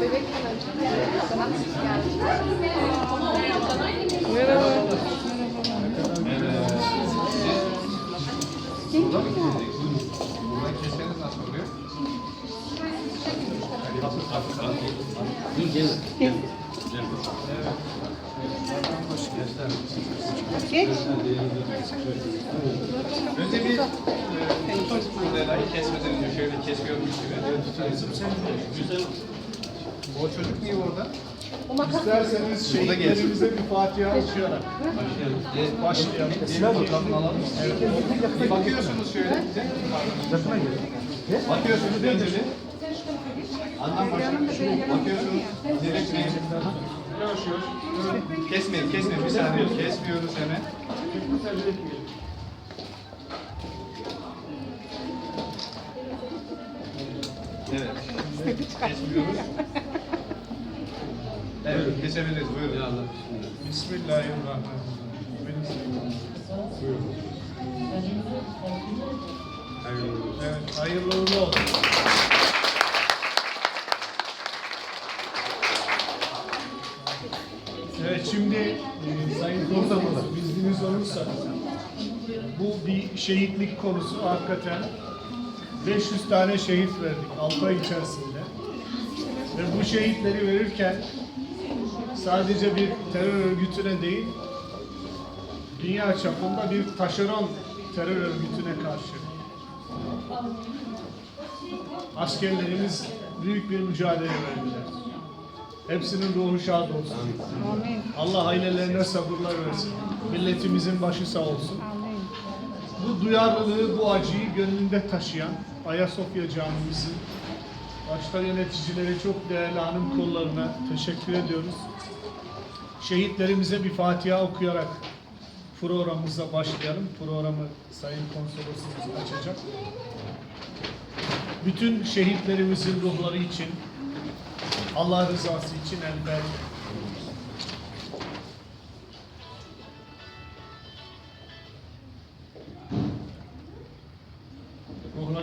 Bebekken önce sana nasıl geldi? Merhaba. Buradan keseniz nasıl oluyor? Geç. Önce bir e, tutun buradayı kesmeden önce şöyle kesiyormuş gibi. O çocuk niye orada? İsterseniz şehitlerimize bir Fatiha okuyarak başlayalım. Alalım. Bir bakıyorsunuz şöyle. Bakıyorsunuz bir. Anlam başlıyor. Bakıyorsunuz. Direkt bir. Yavaş yavaş. Kesmeyin, kesmeyin. Bir saniye. Kesmiyoruz hemen. Evet. Kesmiyoruz. Evet, kesebiliriz. Buyurun. Bismillahirrahmanirrahim. Evet, hayırlı uğurlu olsun. Evet, şimdi e, Sayın Komutanımız izniniz olursa bu bir şehitlik konusu hakikaten 500 tane şehit verdik 6 ay içerisinde. Ve bu şehitleri verirken sadece bir terör örgütüne değil, dünya çapında bir taşeron terör örgütüne karşı askerlerimiz büyük bir mücadele verdiler. Hepsinin ruhu şad olsun. Amin. Allah ailelerine sabırlar versin. Milletimizin başı sağ olsun. Bu duyarlılığı, bu acıyı gönlünde taşıyan Ayasofya Camimizin başta yöneticileri çok değerli hanım kollarına teşekkür ediyoruz. Şehitlerimize bir Fatiha okuyarak programımıza başlayalım. Programı Sayın Konsolosumuz açacak. Bütün şehitlerimizin ruhları için, Allah rızası için el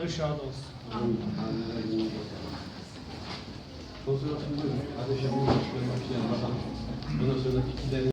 Ruhları şad olsun. Fotoğrafını ateş yapmak isteyen bakalım. Bundan sonra fikirleri